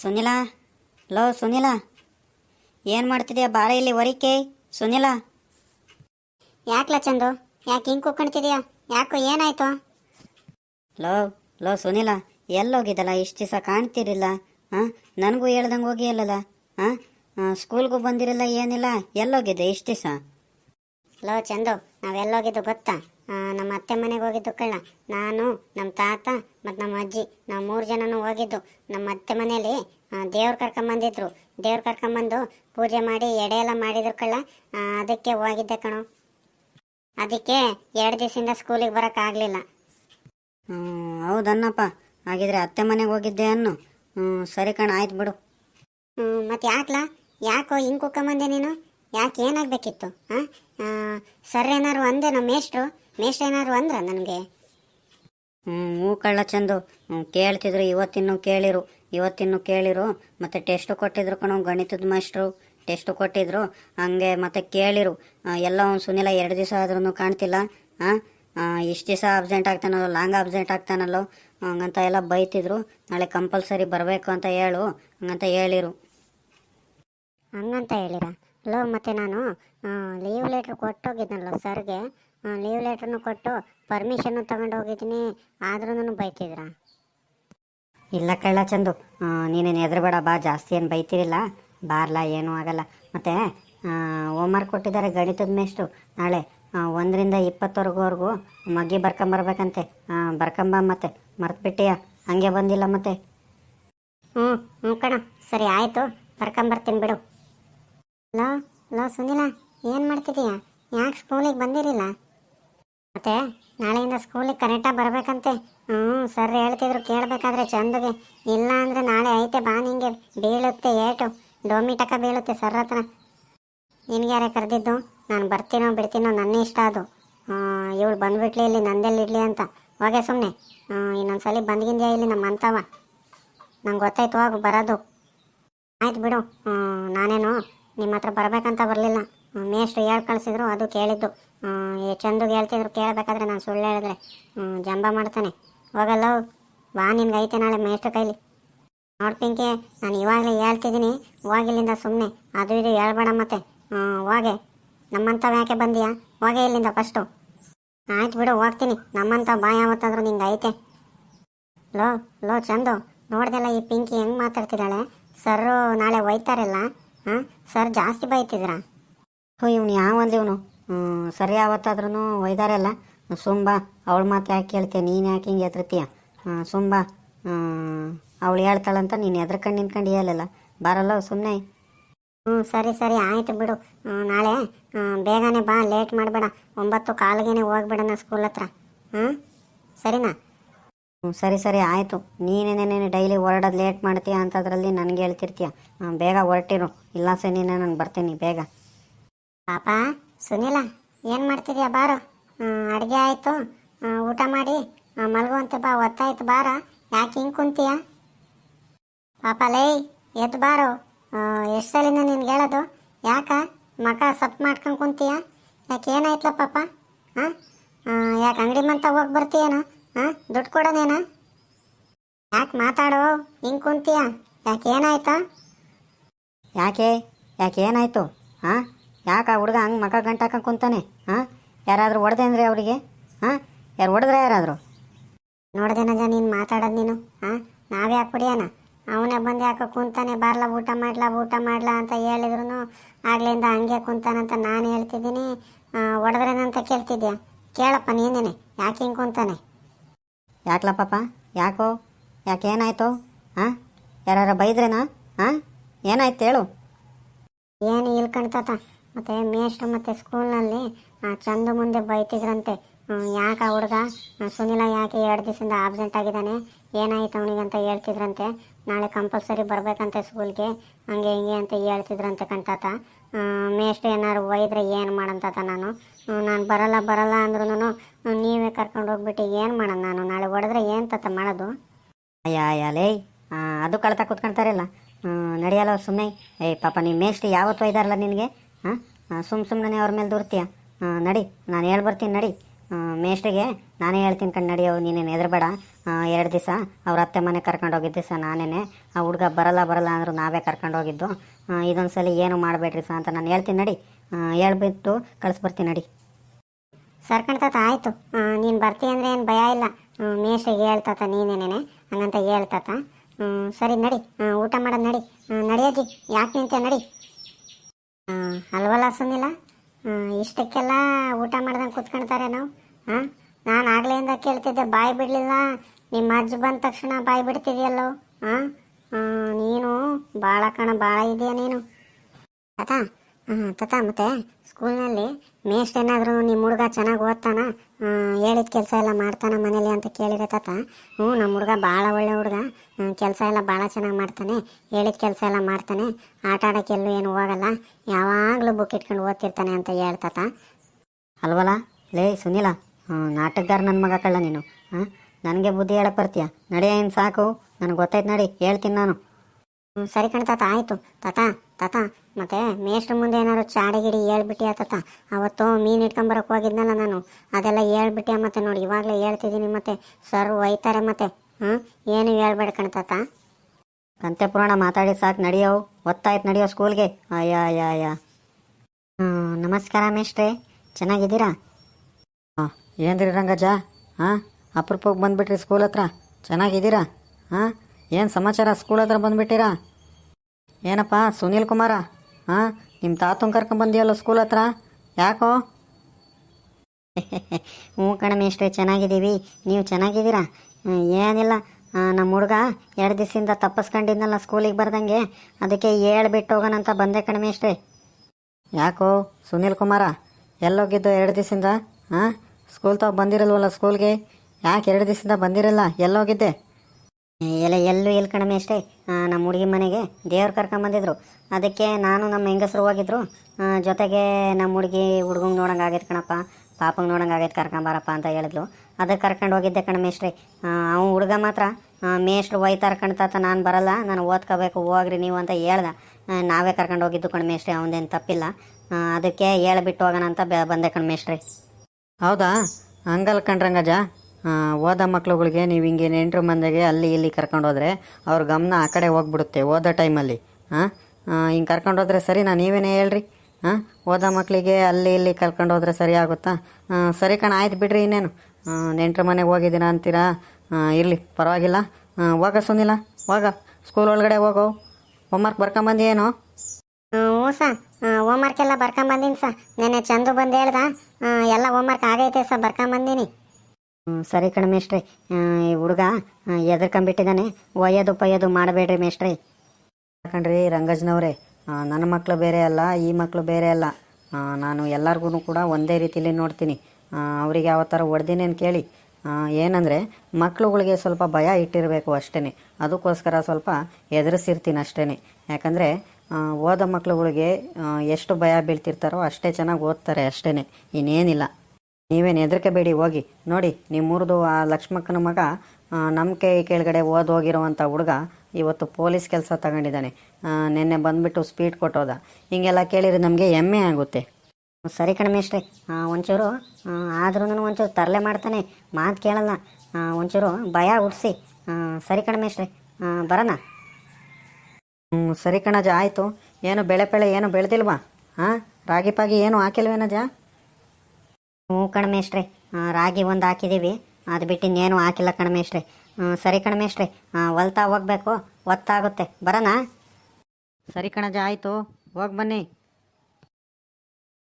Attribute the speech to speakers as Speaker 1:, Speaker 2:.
Speaker 1: ಸುನಿಲಾ? Low Sunil? ಏನು ಮಾಡ್ತಿದ್ಯಾ? ಬಾಳೆ ಇಲ್ಲಿ ವರಿಕೆ ಸುನಿಲ?
Speaker 2: ಯಾಕ್ಲ ಚಂದು? ಯಾಕೆ ಹಿಂಗೆ ಕುಕ್ಕೊಂಡ್ತಿದ್ಯಾ ಯಾಕೋ ಏನಾಯ್ತು?
Speaker 1: ಲೋ ಲೋ ಸುನಿಲ ಎಲ್ಲೋಗಿದ್ದಲ್ಲ? ಇಷ್ಟು ದಿವಸ ಕಾಣ್ತಿರಿಲ್ಲ ಹಾಂ ನನಗೂ ಹೇಳ್ದಂಗೆ ಹೋಗಿ ಅಲ್ಲಲ್ಲ ಹಾಂ ಸ್ಕೂಲ್ಗೂ ಬಂದಿರಲ್ಲ ಏನಿಲ್ಲ? ಎಲ್ಲೋಗಿದ್ದೆ ಇಷ್ಟು ದಿವಸ?
Speaker 2: ಲೋ ಚಂದು ನಾವೆಲ್ಲೋಗಿದ್ದು ಗೊತ್ತಾ? ನಮ್ಮ ಅತ್ತೆ ಮನೆಗೆ ಹೋಗಿದ್ದು ಕಳ್ಳ. ನಾನು ನಮ್ಮ ತಾತ ಮತ್ತು ನಮ್ಮ ಅಜ್ಜಿ ನಾವು ಮೂರು ಜನನು ಹೋಗಿದ್ದು. ನಮ್ಮ ಅತ್ತೆ ಮನೆಯಲ್ಲಿ ದೇವ್ರು ಕರ್ಕೊಂಬಂದಿದ್ರು. ದೇವ್ರು ಕರ್ಕೊಂಬಂದು ಪೂಜೆ ಮಾಡಿ ಎಡೆ ಎಲ್ಲ ಮಾಡಿದ್ರು ಕಳ್ಳ. ಅದಕ್ಕೆ ಹೋಗಿದ್ದೆ ಕಣೋ. ಅದಕ್ಕೆ ಎರಡು ದಿವಸದಿಂದ ಸ್ಕೂಲಿಗೆ ಬರೋಕ್ಕಾಗಲಿಲ್ಲ
Speaker 1: ಹೌದನ್ನಪ್ಪ. ಹಾಗಿದ್ರೆ ಅತ್ತೆ ಮನೆಗೆ ಹೋಗಿದ್ದೆ ಅನ್ನು. ಸರಿ ಕಣ ಆಯ್ತು ಬಿಡು.
Speaker 2: ಮತ್ತು ಯಾಕಲ್ಲ ಯಾಕೋ ಹಿಂಗೆ ಕುಕ್ಕಂಬಂದೆ ನೀನು? ಯಾಕೆ ಏನಾಗಬೇಕಿತ್ತು? ಹಾಂ ಸರ್ ಏನಾರು ಅಂದೆ ನಮ್ಮ ಮೇಷ್ಟ್ರು? ಮೇಷ್ಟ್ರು ಏನಾರು ಅಂದ್ರ ನನಗೆ?
Speaker 1: ಹ್ಞೂ ಹೂ ಕಳ್ಳ ಚಂದು ಕೇಳ್ತಿದ್ರು ಇವತ್ತಿನ್ನು ಕೇಳಿರು. ಇವತ್ತಿನ್ನು ಕೇಳಿರು. ಮತ್ತೆ ಟೆಸ್ಟ್ ಕೊಟ್ಟಿದ್ರು ಕಣೋ ಗಣಿತದ ಮಾಸ್ಟ್ರು ಟೆಸ್ಟ್ ಕೊಟ್ಟಿದ್ರು. ಹಂಗೆ ಮತ್ತೆ ಕೇಳಿರು. ಎಲ್ಲ ಒಂದು ಸುನಿಲ ಎರಡು ದಿವಸ ಆದ್ರೂ ಕಾಣ್ತಿಲ್ಲ. ಹಾಂ ಇಷ್ಟು ದಿವಸ ಅಬ್ಸೆಂಟ್ ಆಗ್ತಾನಲ್ಲೋ ಲಾಂಗ್ ಅಬ್ಸೆಂಟ್ ಆಗ್ತಾನಲ್ಲೋ. ಹಂಗಂತ ಎಲ್ಲ ಬೈತಿದ್ರು. ನಾಳೆ ಕಂಪಲ್ಸರಿ ಬರಬೇಕು ಅಂತ ಹೇಳು. ಹಂಗಂತ ಹೇಳಿರು.
Speaker 2: ಹಂಗಂತ ಹೇಳಿರ? ಲೋ ಮತ್ತೆ ನಾನು ಲೀವ್ ಲೆಟ್ರ್ ಕೊಟ್ಟೋಗಿದ್ನಲ್ಲ ಸರ್ಗೆ. ಲೀವ್ ಲೆಟ್ರನ್ನು ಕೊಟ್ಟು ಪರ್ಮಿಷನ್ನು ತಗೊಂಡು ಹೋಗಿದ್ದೀನಿ. ಆದ್ರೂ ಬೈತಿದ್ರ
Speaker 1: ಇಲ್ಲ ಕಳ್ಳ ಚಂದು. ನೀನೇನು ಹೆದರ್ಬೇಡ ಬಾ ಜಾಸ್ತಿ ಏನು ಬೈತಿರಿಲ್ಲ. ಬಾರ್ಲ ಏನೂ ಆಗಲ್ಲ. ಮತ್ತು ಹೋಮ್ವರ್ಕ್ ಕೊಟ್ಟಿದ್ದಾರೆ ಗಣಿತದ ಮೇಷ್ಟು ನಾಳೆ ಒಂದರಿಂದ ಇಪ್ಪತ್ತವರೆಗೂವರೆಗೂ ಮಗ್ಗಿ ಬರ್ಕೊಂಬರ್ಬೇಕಂತೆ ಬರ್ಕೊಂಬಾ ಬರ್ಕೊಂಬ ಮತ್ತೆ ಮರ್ತ್ಬಿಟ್ಟಿಯಾ. ಹಂಗೆ ಬಂದಿಲ್ಲ ಮತ್ತೆ.
Speaker 2: ಹ್ಞೂ ಹ್ಞೂ ಕಣ. ಸರಿ ಆಯಿತು. ಬರ್ಕೊಂಬರ್ತೀನಿ ಬಿಡು. ಲೋ ಲೋ ಸುನಿಲ, ಏನು ಮಾಡ್ತಿದೀಯಾ? ಯಾಕೆ ಸ್ಕೂಲಿಗೆ ಬಂದಿರಿಲ್ಲ? ಮತ್ತೆ ನಾಳೆಯಿಂದ ಸ್ಕೂಲಿಗೆ ಕರೆಕ್ಟಾಗಿ ಬರಬೇಕಂತೆ. ಹ್ಞೂ ಸರ್ ಹೇಳ್ತಿದ್ರು ಕೇಳಬೇಕಾದ್ರೆ ಚಂದಗೆ. ಇಲ್ಲ ಅಂದರೆ ನಾಳೆ ಐತೆ, ಬಾ ನಿಂಗೆ. ಬೀಳುತ್ತೆ ಏಟು. ಡೋಮಿಟಕ ಬೀಳುತ್ತೆ ಸರ್ ಹತ್ರ. ನಿನ್ಗೆ ಕರೆದಿದ್ದು? ನಾನು ಬರ್ತೀನೋ ಬಿಡ್ತೀನೋ ನನ್ನ ಇಷ್ಟ ಅದು. ಇವಳು ಬಂದ್ಬಿಟ್ಲಿ ಇಲ್ಲಿ, ನಂದೆಲ್ಲಿ ಇಡ್ಲಿ ಅಂತ. ಹೋಗೆ ಸುಮ್ಮನೆ ಇನ್ನೊಂದು ಸಲ ಬಂದ್ಗಿಂದ್ಯಾ ಇಲ್ಲಿ ನಮ್ಮ ಅಂತವ? ನಂಗೆ ಗೊತ್ತಾಯ್ತು, ಹೋಗು, ಬರೋದು. ಆಯ್ತು ಬಿಡು. ನಾನೇನು ನಿಮ್ಮ ಹತ್ರ ಬರಬೇಕಂತ ಬರಲಿಲ್ಲ. ಮೇಷ್ಟ್ರು ಹೇಳಿ ಕಳಿಸಿದ್ರು ಅದು ಕೇಳಿದ್ದು. ಚಂದು ಚಂದುಗೆ ಹೇಳ್ತಿದ್ರು, ಕೇಳಬೇಕಾದ್ರೆ ನಾನು ಸುಳ್ಳು ಹೇಳಿದ್ರೆ. ಜಂಬ ಮಾಡ್ತಾನೆ. ಹೋಗಲ್ಲ ಬಾ ನಿನ್ಗೆ ಐತೆ ನಾಳೆ ಮೇಷ್ಟ್ರ ಕೈಲಿ. ನೋಡ್ ಪಿಂಕಿ, ನಾನು ಇವಾಗಲೇ ಹೇಳ್ತಿದ್ದೀನಿ ಹೋಗಿಲ್ಲಿಂದ ಸುಮ್ಮನೆ ಅದು ಇದು ಹೇಳ್ಬೇಡ ಮತ್ತೆ. ಹೋಗೆ. ನಮ್ಮಂಥವ್ ಯಾಕೆ ಬಂದಿಯಾ? ಹೋಗೆ ಇಲ್ಲಿಂದ ಫಸ್ಟು ಆಯ್ತು ಬಿಡು, ಹೋಗ್ತೀನಿ. ನಮ್ಮಂಥ ಬಾ ಯಾವತ್ತಾದ್ರೂ ನಿಂಗೆ ಐತೆ. Low low Chandu. ನೋಡ್ದೆಲ್ಲ ಈ ಪಿಂಕಿ ಹೆಂಗ್ ಮಾತಾಡ್ತಿದ್ದಾಳೆ? ಸರ್ರು ನಾಳೆ ಒಯ್ತಾರಲ್ಲ? ಹಾಂ ಸರ್, ಜಾಸ್ತಿ ಬೈತಿದ್ರ
Speaker 1: ಹ್ಞೂ ಇವ್ನು ಯಾವಂದು ಇವನು? ಸರಿ ಯಾವತ್ತಾದ್ರೂ ಒಯ್ದಾರಲ್ಲ ಸುಂಬ, ಅವಳ ಮಾತು ಯಾಕೆ ಕೇಳ್ತೀಯ? ನೀನು ಯಾಕೆ ಹಿಂಗೆ ಎದ್ರತೀಯ ಸುಂಬ ಅವಳು ಹೇಳ್ತಾಳಂತ ನೀನು ಎದ್ರಕಂಡು ನಿಂತ್ಕೊಂಡು ಹೇಳಲ್ಲ ಬರಲ್ಲ ಸುಮ್ಮನೆ
Speaker 2: ಹ್ಞೂ ಸರಿ ಸರಿ, ಆಯಿತು ಬಿಡು. ನಾಳೆ ಬೇಗನೆ ಬಾ, ಲೇಟ್ ಮಾಡಬೇಡ. ಒಂಬತ್ತು ಕಾಲಿಗೆನೆ ಹೋಗ್ಬಿಡಣ ಸ್ಕೂಲ್ ಹತ್ರ. ಹಾಂ ಸರಿನಾ?
Speaker 1: ಸರಿ ಸರಿ, ಆಯಿತು. ನೀನೇನೇನೇನು ಡೈಲಿ ಹೊರಡೋದು ಲೇಟ್ ಮಾಡ್ತೀಯ ಅಂತದ್ರಲ್ಲಿ ನನಗೆ ಹೇಳ್ತಿರ್ತೀಯ. ಬೇಗ ಹೊರಟಿರು. ಇಲ್ಲ ನೀನೇ ನಾನು ಬರ್ತೀನಿ, ಬೇಗ.
Speaker 2: ಪಾಪ, ಸುನಿಲ, ಏನು ಮಾಡ್ತಿದ್ಯಾ? ಬಾರು. ಅಡುಗೆ ಆಯಿತು. ಊಟ ಮಾಡಿ. ಮಲ್ಗುವಂತೆ ಬಾ ಒತ್ತಾಯ್ತು ಬಾರ. ಯಾಕೆ ಹಿಂಗೆ ಕುಂತೀಯ? ಪಾಪ, ಲೇ, ಎದ್ದು ಬಾರು. ಎಷ್ಟು ಸಲಿಂದ ನಿನ್ಗೆ ಹೇಳೋದು? ಯಾಕ? ಮಕ ಸಪ್ ಮಾಡ್ಕೊಂಡು ಕುಂತೀಯ? ಯಾಕೆ ಏನಾಯ್ತಲ್ಲ ಪಾಪ? ಹಾಂ? ಯಾಕೆ ಅಂಗಡಿ ಮಂತ ಹೋಗಿ ಬರ್ತೀಯೇನೋ ಹಾಂ ದುಡ್ಡು ಕೊಡೋದೇನ ಯಾಕೆ ಮಾತಾಡೋ? ಹಿಂಗೆ ಕುಂತೀಯ? ಯಾಕೆ ಏನಾಯ್ತಾ?
Speaker 1: ಯಾಕೆ? ಯಾಕೆ ಏನಾಯಿತು? ಹಾಂ? ಯಾಕೆ ಆ ಹುಡುಗ ಹಂಗೆ ಮಕ ಗಂಟಾಕ ಕುಂತಾನೆ? ಹಾಂ? ಯಾರಾದರೂ ಹೊಡೆದೆ ಅಂದರೆ ಅವರಿಗೆ? ಹಾಂ? ಯಾರು ಹೊಡೆದ್ರೆ ಯಾರಾದರೂ?
Speaker 2: ನೋಡ್ದೇನಜ ನೀನು ಮಾತಾಡೋದು ನೀನು. ಹಾಂ? ನಾವೇ ಯಾಕೆ ಕುಡಿಯೋಣ ಅವನೇ ಬಂದು ಯಾಕೆ ಕುಂತಾನೆ ಬಾರ್ಲ ಊಟ ಮಾಡ್ಲಾ ಊಟ ಮಾಡ್ಲಾ ಅಂತ ಹೇಳಿದ್ರು ಆಗ್ಲಿಂದ ಹಂಗೆ ಕುಂತಾನಂತ ನಾನು ಹೇಳ್ತಿದ್ದೀನಿ. ಹೊಡೆದ್ರೇನಂತ ಕೇಳ್ತಿದ್ಯಾ? ಕೇಳಪ್ಪ ನೀನೇನೆ. ಯಾಕೆ ಹಿಂಗೆ ಕುಂತಾನೆ?
Speaker 1: ಯಾಕ್ಲ ಪಾಪ? ಯಾಕೋ? ಯಾಕೆ ಏನಾಯಿತು ಹಾಂ ಯಾರು ಬೈದ್ರೇನಾ? ಹಾಂ ಏನಾಯ್ತು ಹೇಳು.
Speaker 2: ಏನು ಇಲ್ಕಣ್ತಾತ ಮತ್ತೆ ಮೇಷ್ಟ್ರು ಮತ್ತೆ ಸ್ಕೂಲ್ನಲ್ಲಿ ಚಂದ ಮುಂದೆ ಬೈತಿದ್ರಂತೆ. ಯಾಕೆ ಆ ಹುಡುಗ? ಸುನಿಲ ಯಾಕೆ ಎರಡು ದಿವಸದಿಂದ ಆಬ್ಸೆಂಟ್ ಆಗಿದ್ದಾನೆ? ಏನಾಯ್ತು ಅವನಿಗೆ ಅಂತ ಹೇಳ್ತಿದ್ರಂತೆ? ನಾಳೆ ಕಂಪಲ್ಸರಿ ಬರಬೇಕಂತೆ ಸ್ಕೂಲ್ಗೆ ಹಂಗೆ ಹಿಂಗೆ ಅಂತ ಹೇಳ್ತಿದ್ರಂತೆ ಕಂತಾತ ಮೇಷ್ಟು ಏನಾದ್ರು ಒಯ್ದ್ರೆ ಏನು ಮಾಡಂತಾತ ನಾನು? ನಾನು ಬರಲ್ಲ ಬರಲ್ಲ ಅಂದ್ರೂ ನೀವೇ ಕರ್ಕೊಂಡು ಹೋಗ್ಬಿಟ್ಟು ಏನು ಮಾಡೋಣ ನಾನು? ನಾಳೆ ಹೊಡೆದ್ರೆ ಏನು ತಾತ ಮಾಡೋದು?
Speaker 1: ಅಯ್ಯ ಅದು ಕಳ್ತಾ ಕೂತ್ಕೊಂತಾರಲ್ಲ. ನಡೆಯಲ್ಲ ಅವ್ರು ಸುಮ್ಮನೆ ಏಯ್ ಪಾಪ ನೀವು ಮೇಸ್ಟ್ ಯಾವತ್ತು ಒಯ್ದಾರಲ್ಲ ನಿನಗೆ? ಹಾಂ ಸುಮ್ಮ ಸುಮ್ಮನೆ ಅವ್ರ ಮೇಲೆ ದೂರ್ತೀಯ? ನಡಿ, ನಾನು ಹೇಳ್ಬರ್ತೀನಿ, ನಡಿ. ಮೇಷ್ಟಿಗೆ ನಾನೇ ಹೇಳ್ತೀನಿ ಕಣ್ಣು ನಡಿಯೋ ನೀನೇನು ಹೆದರ್ಬೇಡ. ಎರಡು ದಿವಸ ಅವ್ರ ಅತ್ತೆ ಮನೆ ಕರ್ಕೊಂಡು ಹೋಗಿದ್ದೆ ಸರ್ ನಾನೇನೆ. ಆ ಹುಡುಗ ಬರಲ್ಲ ಬರಲ್ಲ ಅಂದ್ರು ನಾವೇ ಕರ್ಕೊಂಡು ಹೋಗಿದ್ದು. ಇದೊಂದು ಸಲ ಏನು ಮಾಡಬೇಡ್ರಿ ಸರ್ ಅಂತ ನಾನು ಹೇಳ್ತೀನಿ, ನಡಿ. ಹೇಳ್ಬಿಟ್ಟು ಕಳಿಸ್ಬರ್ತೀನಿ, ನಡಿ.
Speaker 2: ಸರ್ಕಣ್ ತಾತ, ಆಯಿತು. ನೀನು ಬರ್ತಿ ಅಂದರೆ ಏನು ಭಯ ಇಲ್ಲ. ಮೇಷ್ಟಿಗೆ ಹೇಳ್ತಾತ ನೀನೇನೇನೆ. ಹಂಗಂತ ಹೇಳ್ತಾತ ಸರಿ, ನಡಿ. ಊಟ ಮಾಡೋದು ನಡಿ. ನಡೆಯೋದಿ ಯಾಕೆ ನಿಂತೆ ನಡಿ. ಅಲ್ವಲ್ಲ ಸುನಿಲ್ಲ ಇಷ್ಟಕ್ಕೆಲ್ಲ ಊಟ ಮಾಡ್ದಂಗೆ ಕೂತ್ಕೊಳ್ತಾರೆ ನಾವು ಹಾಂ ನಾನು ಆಗ್ಲೆಯಿಂದ ಕೇಳ್ತಿದ್ದೆ, ಬಾಯಿ ಬಿಡಲಿಲ್ಲ ನಿಮ್ಮ ಅಜ್ಜಿ ಬಂದ ತಕ್ಷಣ ಬಾಯಿ ಬಿಡ್ತಿದ್ಯಲ್ಲೋ? ಹಾಂ ನೀನು ಭಾಳ ಕಣ ಭಾಳ ಇದೆಯಾ ನೀನು? ತಾತ ತಾತ, ಮತ್ತೆ ಸ್ಕೂಲ್ನಲ್ಲಿ ಮೇಸ್ಟ್ ಏನಾದರೂ ನಿಮ್ಮ ಹುಡುಗ ಚೆನ್ನಾಗಿ ಓದ್ತಾನ? ಹೇಳಿದ ಕೆಲಸ ಎಲ್ಲ ಮಾಡ್ತಾನ ಮನೇಲಿ ಅಂತ ಕೇಳಿದೆ ತಾತ. ಹ್ಞೂ ನಮ್ಮ ಹುಡುಗ ಭಾಳ ಒಳ್ಳೆ ಹುಡುಗ. ಕೆಲಸ ಎಲ್ಲ ಭಾಳ ಚೆನ್ನಾಗಿ ಮಾಡ್ತಾನೆ, ಹೇಳಿದ ಕೆಲಸ ಎಲ್ಲ ಮಾಡ್ತಾನೆ. ಆಟ ಆಡೋಕ್ಕೆಲ್ಲೂ ಏನು ಹೋಗಲ್ಲ. ಯಾವಾಗಲೂ ಬುಕ್ ಇಟ್ಕೊಂಡು ಓದ್ತಿರ್ತಾನೆ ಅಂತ ಹೇಳ್ತಾತ
Speaker 1: ಅಲ್ವಲ್ಲ ಲೇ, ಸುನಿಲ ನಾಟಕಗಾರ ನನ್ನ ಮಗ ಕಳ್ಳ ನೀನು. ಹಾಂ? ನನಗೆ ಬುದ್ಧಿ ಹೇಳಕ್ಕೆ ಬರ್ತೀಯ? ನಡೆಯ ಏನು ಸಾಕು. ನನಗೆ ಗೊತ್ತಾಯ್ತು ನಡಿ, ಹೇಳ್ತೀನಿ ನಾನು.
Speaker 2: ಹ್ಞೂ ಸರಿ ಕಣ ತಾತ, ಆಯಿತು. ತಾತ ತಾತ, ಮತ್ತೆ ಮೇಷ್ಟ್ರ ಮುಂದೆ ಏನಾದ್ರು ಚಾಡಿಗಿಡಿ ಹೇಳ್ಬಿಟ್ಟಿಯ ತಾತ? ಅವತ್ತು ಮೀನು ಇಟ್ಕೊಂಬರಕ್ಕೆ ಹೋಗಿದ್ನಲ್ಲ ನಾನು. ಅದೆಲ್ಲ ಹೇಳ್ಬಿಟ್ಟಿಯ ಮತ್ತೆ ನೋಡಿ, ಇವಾಗಲೇ ಹೇಳ್ತಿದ್ದೀನಿ ಮತ್ತೆ. ಸರ್ ಒಯ್ತಾರೆ ಮತ್ತೆ. ಹ್ಞೂ ಏನು ಹೇಳ್ಬೇಡ ಕಣ ತಾತ.
Speaker 1: ಕಂತೆ ಪುರಾಣ ಮಾತಾಡಿ ಸಾಕು, ನಡೆಯೋ, ಒತ್ತಾಯ್ತು ನಡೆಯೋ ಸ್ಕೂಲ್ಗೆ. ಅಯ್ಯ ಅಯ್ಯ ಅಯ್ಯ ನಮಸ್ಕಾರ ಮೇಷ್ಟ್ರೆ. ಚೆನ್ನಾಗಿದ್ದೀರಾ? ಹಾಂ. ಏನ್ರಿ ರಂಗಜ್ಜ? ಹಾಂ ಅಪರೂಪಕ್ಕೆ ಬಂದ್ಬಿಟ್ರಿ ಸ್ಕೂಲ್ ಹತ್ರ. ಚೆನ್ನಾಗಿದ್ದೀರಾ? ಹಾಂ ಏನು ಸಮಾಚಾರ ಸ್ಕೂಲ್ ಹತ್ರ ಬಂದ್ಬಿಟ್ಟಿರಾ? ಏನಪ್ಪ, ಸುನೀಲ್ ಕುಮಾರ? ಹಾಂ ನಿಮ್ಮ ತಾತನ ಕರ್ಕೊಂಬಂದಿಯಲ್ಲ ಸ್ಕೂಲ್ ಹತ್ರ? ಯಾಕೋ? ಹ್ಞೂ ಕಣ ಮೇಷ್ಟ್ರೆ ಚೆನ್ನಾಗಿದ್ದೀವಿ. ನೀವು ಚೆನ್ನಾಗಿದ್ದೀರಾ? ಏನಿಲ್ಲ. ನಮ್ಮ ಹುಡುಗ ಎರಡು ದಿವಸದಿಂದ ತಪ್ಪಿಸ್ಕೊಂಡಿದ್ನಲ್ಲ ಸ್ಕೂಲಿಗೆ ಬರ್ದಂಗೆ. ಅದಕ್ಕೆ ಹೇಳ್ಬಿಟ್ಟು ಹೋಗೋಣಂತ ಬಂದೆ ಕಣಮೇಷ್ಟೇ ಯಾಕೋ, ಸುನೀಲ್ ಕುಮಾರ? ಎಲ್ಲೋಗಿದ್ದು ಎರಡು ದಿವಸದಿಂದ? ಹಾಂ ಸ್ಕೂಲ್ ತಾವು ಬಂದಿರಲ್ವಲ್ಲ ಸ್ಕೂಲ್ಗೆ ಯಾಕೆ ಎರಡು ದಿವಸದಿಂದ ಬಂದಿರಲ್ಲ? ಎಲ್ಲೋಗಿದ್ದೆ? ಎಲ್ಲ ಎಲ್ಲೂ ಎಲ್ಲಿ ಕಡಿಮೆ ಅಷ್ಟೇ ನಮ್ಮ ಹುಡುಗಿ ಮನೆಗೆ ದೇವ್ರು ಕರ್ಕೊಂಬಂದಿದ್ರು ಅದಕ್ಕೆ ನಾನು ನಮ್ಮ ಹೆಂಗಸರು ಹೋಗಿದ್ರು. ಜೊತೆಗೆ ನಮ್ಮ ಹುಡುಗಿ ಹುಡುಗಂಗೆ ನೋಡಂಗೆ ಆಗೈತೆ ಕಣಪ್ಪ. ಪಾಪಂಗೆ ನೋಡಂಗೆ ಆಗೈತೆ ಕರ್ಕೊಂಬಾರಪ್ಪ ಅಂತ ಹೇಳಿದ್ಲು. ಅದಕ್ಕೆ ಕರ್ಕೊಂಡು ಹೋಗಿದ್ದೆ ಮೇಷ್ಟ್ರಿ. ಅವ್ನು ಹುಡುಗ ಮಾತ್ರ ಮೇಷ್ಟ್ರು ಒಯ್ತಾರ ಕಣ್ತಾತ ನಾನು ಬರಲ್ಲ. ನಾನು ಓದ್ಕೋಬೇಕು, ಹೋಗ್ರಿ ನೀವು ಅಂತ ಹೇಳ್ದ. ನಾವೇ ಕರ್ಕೊಂಡು ಹೋಗಿದ್ದು ಕಣ ಮೇಷ್ಟ್ರಿ, ಅವನದೇನು ತಪ್ಪಿಲ್ಲ. ಅದಕ್ಕೆ ಹೇಳ್ಬಿಟ್ಟು ಹೋಗೋಣ ಅಂತ ಬಂದೆ ಕಣ ಮೇಷ್ಟ್ರೆ. ಹೌದಾ? ಹಂಗಲ್ ಕಣ್ರಂಗಜ ಓದೋ ಮಕ್ಳುಗಳಿಗೆ ನೀವು ಹಿಂಗೆ ನೆಂಟರು ಮಂದಿಗೆ ಅಲ್ಲಿ ಇಲ್ಲಿ ಕರ್ಕೊಂಡೋದ್ರೆ ಅವ್ರ ಗಮನ ಆ ಕಡೆ ಹೋಗ್ಬಿಡುತ್ತೆ ಓದೋ ಟೈಮಲ್ಲಿ. ಹಾಂ ಹಿಂಗೆ ಕರ್ಕೊಂಡೋದ್ರೆ ಸರಿ ನಾನು ನೀವೇನೇ ಹೇಳ್ರಿ. ಹಾಂ ಓದೋ ಮಕ್ಕಳಿಗೆ ಅಲ್ಲಿ ಇಲ್ಲಿ ಕರ್ಕೊಂಡೋದ್ರೆ ಸರಿ ಆಗುತ್ತಾ? ಸರಿ ಕಣ, ಆಯ್ತು ಬಿಡ್ರಿ ಇನ್ನೇನು. ನೆಂಟ್ರ ಮನೆಗೆ ಹೋಗಿದ್ದೀರಾ ಅಂತೀರಾ? ಇರಲಿ, ಪರವಾಗಿಲ್ಲ. ಹೋಗ ಸುನಿಲ್ಲ ಹೋಗ. ಸ್ಕೂಲ್ ಒಳಗಡೆ ಹೋಗೋ. ಹೋಮ್ವರ್ಕ್ ಬರ್ಕೊಂಬಂದಿ ಏನು?
Speaker 2: ಸ ಹೋಮ್ವರ್ಕ್ ಎಲ್ಲ ಬರ್ಕೊಂಬಂದೀನಿ ಸ. ನೆನ್ನೆ ಚಂದು ಬಂದು ಹೇಳ್ದ ಎಲ್ಲ ಹೋಮ್ವರ್ಕ್ ಆಗೈತೆ ಸ ಬರ್ಕೊಂಬಂದೀನಿ
Speaker 1: ಸರಿ ಕಣ ಮೇಷ್ಟ್ರಿ. ಈ ಹುಡುಗ ಎದ್ರಕೊಂಬಿಟ್ಟಿದ್ದಾನೆ ಒಯ್ಯೋದು ಪಯ್ಯೋದು ಮಾಡಬೇಡ್ರಿ ಮೇಷ್ಟ್ರಿ. ಯಾಕಂಡ್ರಿ ರಂಗಜ್ನವ್ರೆ ನನ್ನ ಮಕ್ಕಳು ಬೇರೆ ಅಲ್ಲ ಈ ಮಕ್ಕಳು ಬೇರೆ ಅಲ್ಲ. ನಾನು ಎಲ್ಲರಿಗೂ ಕೂಡ ಒಂದೇ ರೀತಿಯಲ್ಲಿ ನೋಡ್ತೀನಿ. ಅವರಿಗೆ ಯಾವ ಥರ ಹೊಡೆದಿನೇನು ಕೇಳಿ. ಆ, ಏನಂದರೆ ಮಕ್ಕಳುಗಳಿಗೆ ಸ್ವಲ್ಪ ಭಯ ಇಟ್ಟಿರಬೇಕು ಅಷ್ಟೇ ಅದಕ್ಕೋಸ್ಕರ ಸ್ವಲ್ಪ ಎದುರಿಸಿರ್ತೀನಿ ಅಷ್ಟೇ ಯಾಕಂದರೆ ಓದೋ ಮಕ್ಳುಗಳಿಗೆ ಎಷ್ಟು ಭಯ ಬೀಳ್ತಿರ್ತಾರೋ ಅಷ್ಟೇ ಚೆನ್ನಾಗಿ ಓದ್ತಾರೆ ಅಷ್ಟೇ ಇನ್ನೇನಿಲ್ಲ. ನೀವೇನು ಹೆದರ್ಕೋಬೇಡಿ, ಹೋಗಿ. ನೋಡಿ, ನಿಮ್ಮೂರ್ದು ಆ ಲಕ್ಷ್ಮಕ್ಕನ ಮಗ ನಮ್ಮ ಕೈ ಕೆಳಗಡೆ ಓದೋಗಿರುವಂಥ ಹುಡುಗ ಇವತ್ತು ಪೊಲೀಸ್ ಕೆಲಸ ತಗೊಂಡಿದ್ದಾನೆ. ನಿನ್ನೆ ಬಂದುಬಿಟ್ಟು ಸ್ಪೀಡ್ ಕೊಟ್ಟೋದ. ಹೀಗೆಲ್ಲ ಕೇಳಿದ್ರೆ ನಮಗೆ ಹೆಮ್ಮೆ ಆಗುತ್ತೆ. ಸರಿ ಕಣಮೇಶ್ರಿ ಒಂಚೂರು ಆದ್ರೂ ಒಂಚೂರು ತರಲೆ ಮಾಡ್ತಾನೆ. ಮಾತು ಕೇಳಲ್ಲ. ಒಂಚೂರು ಭಯ ಹುಡ್ಸಿ ಸರಿ ಸರಿ ಅಷ್ಟೇ ಬರೋಣ. ಹ್ಞೂ ಸರಿ ಕಣಜ, ಆಯಿತು. ಏನು ಬೆಳೆ ಬೆಳೆ ಏನು ಬೆಳೆದಿಲ್ವಾ? ಹಾಂ ರಾಗಿ ಪಾಗಿ ಏನು ಹಾಕಿಲ್ವೇನಜ? ಹ್ಞೂ ಕಣಮೇಶ್ರೆ ರಾಗಿ ಒಂದು ಹಾಕಿದ್ದೀವಿ ಅದು ಬಿಟ್ಟು ಇನ್ನೇನು ಹಾಕಿಲ್ಲ ಕಣಮೇಶ್ರೆ ಹ್ಞೂ, ಸರಿ ಕಣಮೇಶ್ರೆ ಹೊಲ್ತಾ ಹೋಗ್ಬೇಕು. ಒತ್ತಾಗುತ್ತೆ. ಬರೋಣ ಸರಿ ಕಣಜ, ಆಯಿತು. ಹೋಗಿ ಬನ್ನಿ.